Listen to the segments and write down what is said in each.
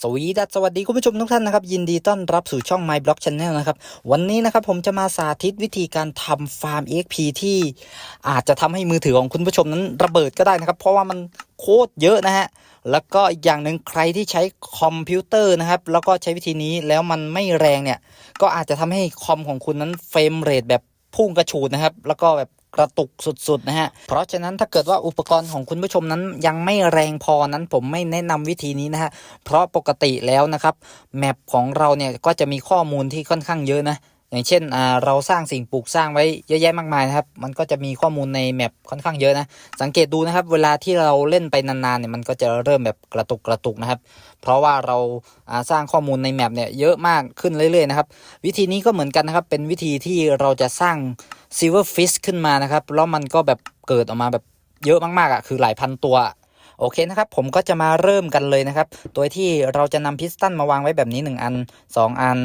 สวีดัสสวัสดีคุณผู้ชมทุกท่านนะครับ ยินดีต้อนรับสู่ช่อง My Block Channel นะครับ วันนี้นะครับผมจะมาสาธิตวิธีการทำฟาร์ม EXP ที่อาจจะทำให้มือถือของคุณผู้ชมนั้นระเบิดก็ได้นะครับ เพราะว่ามันโคตรเยอะนะฮะ แล้วก็อีกอย่างหนึ่งใครที่ใช้คอมพิวเตอร์นะครับ แล้วก็ใช้วิธีนี้แล้วมันไม่แรงเนี่ย ก็อาจจะทำให้คอมของคุณนั้นเฟรมเรทแบบพุ่งกระฉูดนะครับ แล้วก็แบบ กระตุกสุดๆนะฮะ เพราะฉะนั้นถ้าเกิดว่าอุปกรณ์ของคุณผู้ชมนั้นยังไม่แรงพอนั้นผมไม่แนะนำวิธีนี้นะฮะ เพราะปกติแล้วนะครับแมปของเราเนี่ยก็จะมีข้อมูลที่ค่อนข้างเยอะนะอย่างเช่นเราสร้างสิ่งปลูกสร้างไว้เยอะแยะมากมายนะครับ มันก็จะมีข้อมูลในแมปค่อนข้างเยอะนะ สังเกตดูนะครับ เวลาที่เราเล่นไปนานๆเนี่ยมันก็จะเริ่มแบบกระตุกกระตุกนะครับ เพราะว่าเราาสร้างข้อมูลในแมปเนี่ยเยอะมากขึ้นเรื่อยๆนะครับ วิธีนี้ก็เหมือนกันนะครับ เป็นวิธีที่เราจะสร้าง silver fish ขึ้นมานะครับ แล้วมันก็แบบเกิดออกมาแบบเยอะมากๆอะคือหลายพันตัว โอเคนะครับ ผมก็จะมาเริ่มกันเลยนะครับ โดยที่เราจะนำพิสตันมาวางไว้แบบนี้ 1 อัน 2 อัน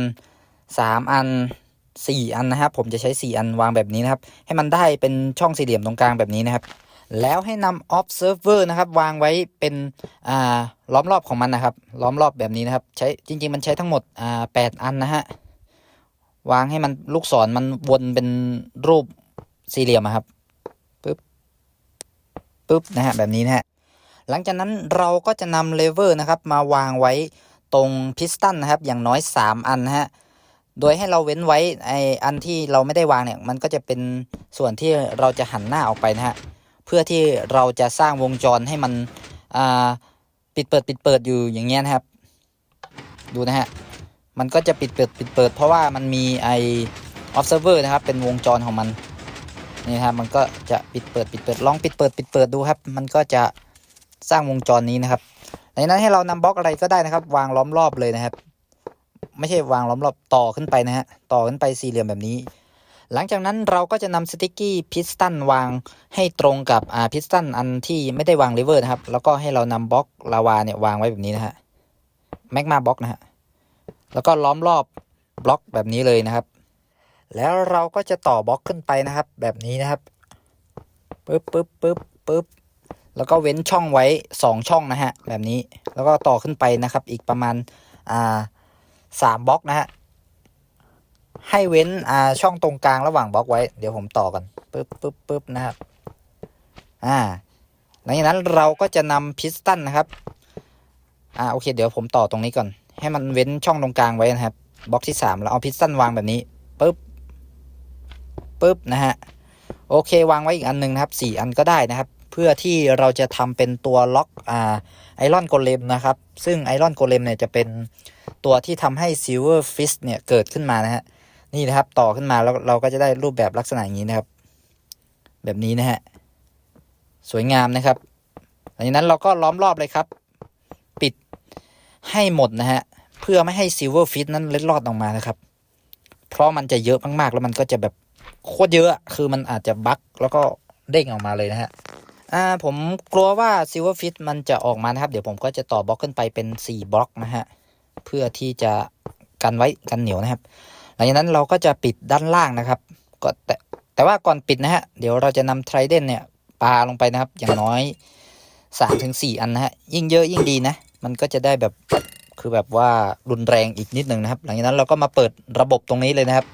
3 อัน 4 อันนะครับ ผมจะใช้ 4 อันวางแบบนี้นะครับ ให้มันได้เป็นช่องสี่เหลี่ยมตรงกลางแบบนี้นะครับ แล้วให้นำ observer นะครับ วางไว้เป็นอ่าล้อมรอบของมันนะครับ ล้อมรอบแบบนี้นะครับ ใช้จริง ๆ มันใช้ทั้งหมดอ่าแปดอันนะฮะ วางให้มันลูกศรมันวนเป็นรูปสี่เหลี่ยมครับปึ๊บปึ๊บนะฮะแบบนี้นะฮะหลังจากนั้นเราก็จะนำเลเวอร์นะครับมาวางไว้ตรงพิสตันนะครับอย่างน้อย 3 อันนะฮะโดยให้เราเว้นไว้ไออันที่เราไม่ได้วางเนี่ยมันก็จะเป็นส่วนที่เราจะหันหน้าออกไปนะฮะเพื่อที่เราจะสร้างวงจรให้มันปิดเปิดปิดเปิดอยู่อย่างเงี้ยนะครับ ดูนะฮะ มันก็จะปิดเปิดปิดเปิด เพราะว่ามันมีไอ observer นะครับ เป็นวงจรของมันนี่ครับมันก็จะปิดเปิดปิดเปิดลองปิดเปิดปิดเปิดดูครับ มันก็จะสร้างวงจรนี้นะครับในนั้นให้เรานำบล็อกอะไรก็ได้นะครับ วางล้อมรอบเลยนะครับ ไม่ใช่วางล้อมรอบต่อขึ้นไปนะฮะต่อขึ้นไปสี่เหลี่ยมแบบนี้ หลังจากนั้นเราก็จะนำสติ๊กกี้พิสตันวางให้ตรงกับอ่าพิสตันอันที่ไม่ได้วางเลเวอร์นะครับ แล้วก็ให้เรานำบล็อกลาวาเนี่ยวางไว้แบบนี้นะฮะแมกมาบล็อกนะฮะ แล้วก็ล้อมรอบบล็อกแบบนี้เลยนะครับ แล้วเราก็จะต่อบล็อกขึ้นไปนะครับ แบบนี้นะครับปึ๊บปึ๊บปึ๊บปึ๊บแล้วก็เว้นช่องไว้สองช่องนะฮะแบบนี้แล้วก็ต่อขึ้นไปนะครับ อีกประมาณอ่าสามบล็อกนะฮะให้เว้นอ่าช่องตรงกลางระหว่างบล็อกไว้เดี๋ยวผมต่อกันปึ๊บปึ๊บปึ๊บนะครับอ่าหลังจากนั้นเราก็จะนำพิสตันนะครับอ่าโอเค เดี๋ยวผมต่อตรงนี้ก่อน ให้มันเว้นช่องตรงกลางไว้นะครับบล็อกที่สามแล้วเอาพิสตันวางแบบนี้ปึ๊บปึ๊บนะฮะโอเควางไว้อีกอันหนึ่งนะครับสี่อันก็ได้นะครับ เพื่อที่เราจะทำเป็นตัวล็อกอ่าไอรอนโกเลมนะครับ ซึ่งไอรอนโกเลมเนี่ยจะเป็นตัวที่ทำให้ซิลเวอร์ฟิสเนี่ยเกิดขึ้นมานะฮะนี่นะครับต่อขึ้นมาแล้วเราก็จะได้รูปแบบลักษณะอย่างนี้นะครับ แบบนี้นะฮะสวยงามนะครับหลังจากนั้นเราก็ล้อมรอบเลยครับ ปิด ให้หมดนะฮะ เพื่อไม่ให้ซิลเวอร์ฟิตนั้นเล็ดลอดออกมานะครับ เพราะมันจะเยอะมากๆ แล้วมันก็จะแบบโคตรเยอะ คือมันอาจจะบั๊กแล้วก็เด้งออกมาเลยนะฮะอ่าผมกลัวว่าซิลเวอร์ฟิตมันจะออกมานะครับ เดี๋ยวผมก็จะต่อบล็อกขึ้นไปเป็น 4 บล็อกนะฮะ เพื่อที่จะกันไว้กันเหนียวนะครับ หลังจากนั้นเราก็จะปิดด้านล่างนะครับ ก็แต่แต่ว่าก่อนปิดนะฮะ เดี๋ยวเราจะนำไทรเดนเนี่ยปาลงไปนะครับ อย่างน้อย3-4ถึงอันนะฮะ ยิ่งเยอะยิ่งดีนะ มันก็จะได้แบบคือแบบว่ารุนแรงอีกนิดหนึ่งนะครับ หลังจากนั้นเราก็มาเปิดระบบตรงนี้เลยนะครับ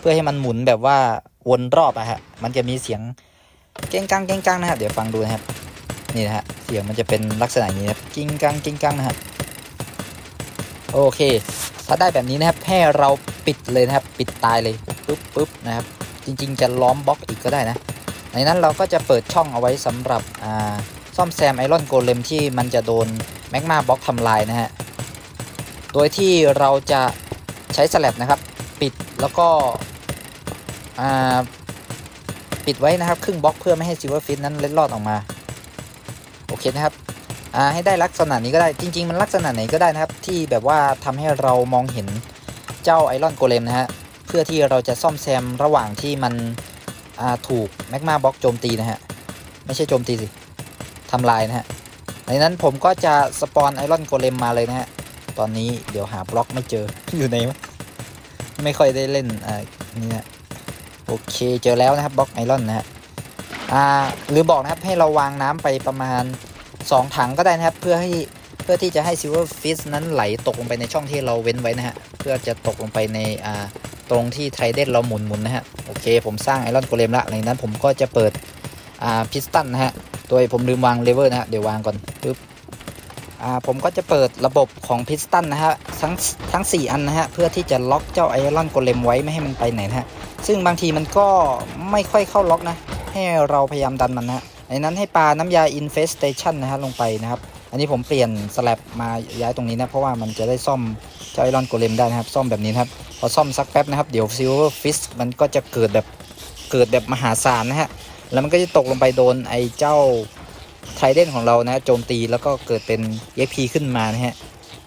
เพื่อให้มันหมุนแบบว่าวนรอบอะฮะมันจะมีเสียงเก้งกังเก้งกังนะครับ เดี๋ยวฟังดูนะครับนี่นะฮะเสียงมันจะเป็นลักษณะนี้นะครับกิ้งกังกิ้งกังนะฮะโอเค ถ้าได้แบบนี้นะครับให้เราปิดเลยนะครับ ปิดตายเลยปุ๊บปุ๊บนะครับ จริง ๆ จะล้อมบล็อกอีกก็ได้นะในนั้นเราก็จะเปิดช่องเอาไว้สำหรับอ่าซ่อมแซมไอรอนโกเลมที่มันจะโดน แมกมาบล็อกทำลายนะฮะ โดยที่เราจะใช้สแลบนะครับ ปิดแล้วก็ปิดไว้นะครับ ครึ่งบล็อกเพื่อไม่ให้ซิลเวอร์ฟิตนั้นเล็ดลอดออกมา โอเคนะครับให้ได้ลักษณะนี้ก็ได้จริง ๆ มันลักษณะไหนก็ได้นะครับ ที่แบบว่าทำให้เรามองเห็นเจ้าไอรอนโกเลมนะฮะเพื่อที่เราจะซ่อมแซมระหว่างที่มันถูกแมกมาบล็อกโจมตีนะฮะไม่ใช่โจมตีสิทำลายนะฮะ ในนั้นผมก็จะสปอนไอรอนโกเลมมาเลยนะฮะ ตอนนี้เดี๋ยวหาบล็อกไม่เจอ อยู่ไหนไม่ค่อยได้เล่นอ่านี่นะโอเคเจอแล้วนะครับบล็อกไอรอนนะฮะอ่าหรือบอกนะครับให้เราวางน้ำไปประมาณ 2 ถังก็ได้นะครับ เพื่อให้เพื่อที่จะให้ซิลเวอร์ฟิสนั้นไหลตกลงไปในช่องที่เราเว้นไว้นะฮะ เพื่อจะตกลงไปในอ่าตรงที่ไทเดนเราหมุนๆนะฮะ โอเค ผมสร้างไอรอนโกเลมละหลังนั้นผมก็จะเปิดอ่าพิสตันนะฮะ โดยผมลืมวางเลเวอร์นะฮะเดี๋ยววางก่อนปึ๊บอ่าผมก็จะเปิดระบบของพิสตันนะฮะทั้งทั้ง 4 อันนะฮะเพื่อที่จะล็อกเจ้าไอรอนโกเลมไว้ไม่ให้มันไปไหนนะฮะซึ่งบางทีมันก็ไม่ค่อยเข้าล็อกนะ ให้เราพยายามดันมันนะฮะในนั้นให้ปลาน้ำยา infestation นะฮะลงไปนะครับ อันนี้ผมเปลี่ยนสลับมาย้ายตรงนี้นะ เพราะว่ามันจะได้ซ่อมเจ้าไอรอนโกเลมได้นะครับ ซ่อมแบบนี้นครับ พอซ่อมสักแป๊บนะครับ เดี๋ยวซิลเวอร์ฟิสมันก็จะเกิดแบบเกิดแบบมหาศาลนะฮะ แล้วมันก็จะตกลงไปโดนไอ้เจ้าไทเดนของเรานะโจมตีแล้วก็เกิดเป็น EXP ขึ้นมานะฮะ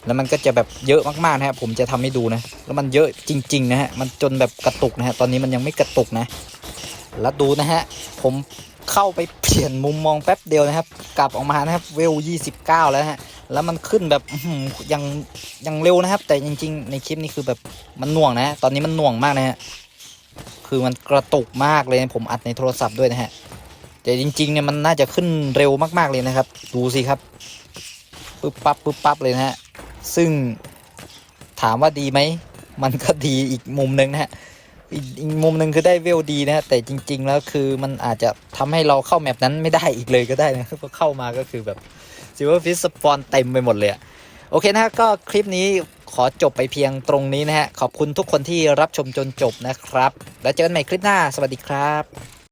แล้วมันก็จะแบบเยอะมากๆนะฮะผมจะทำให้ดูนะ แล้วมันเยอะจริงๆนะฮะมันจนแบบกระตุกนะฮะตอนนี้มันยังไม่กระตุกนะ แล้วดูนะฮะผมเข้าไปเปลี่ยนมุมมองแป๊บเดียวนะครับ กลับออกมานะครับเวล 29 แล้วฮะแล้วมันขึ้นแบบยังยังเร็วนะครับ แต่จริง ๆ ในคลิปนี้คือแบบมันหน่วงนะฮะตอนนี้มันหน่วงมากนะฮะ คือมันกระตุกมากเลยผมอัดในโทรศัพท์ด้วยนะฮะแต่จริงๆเนี่ยมันน่าจะขึ้นเร็วมากๆเลยนะครับ ดูสิครับปึ๊บปั๊บปึ๊บปั๊บเลยนะฮะซึ่งถามว่าดีไหมมันก็ดีอีกมุมหนึ่งนะฮะอีกมุมหนึ่งคือได้เวลดีนะฮะแต่จริง ๆ แล้วคือมันอาจจะทำให้เราเข้าแมปนั้นไม่ได้อีกเลยก็ได้นะเพราะเข้ามาก็คือแบบซิลเวอร์ฟิสสปอนเต็มไปหมดเลยอะ โอเคนะฮะก็คลิปนี้ขอจบไปเพียงตรงนี้นะฮะขอบคุณทุกคนที่รับชมจนจบนะครับ แล้วเจอกันใหม่คลิปหน้า สวัสดีครับ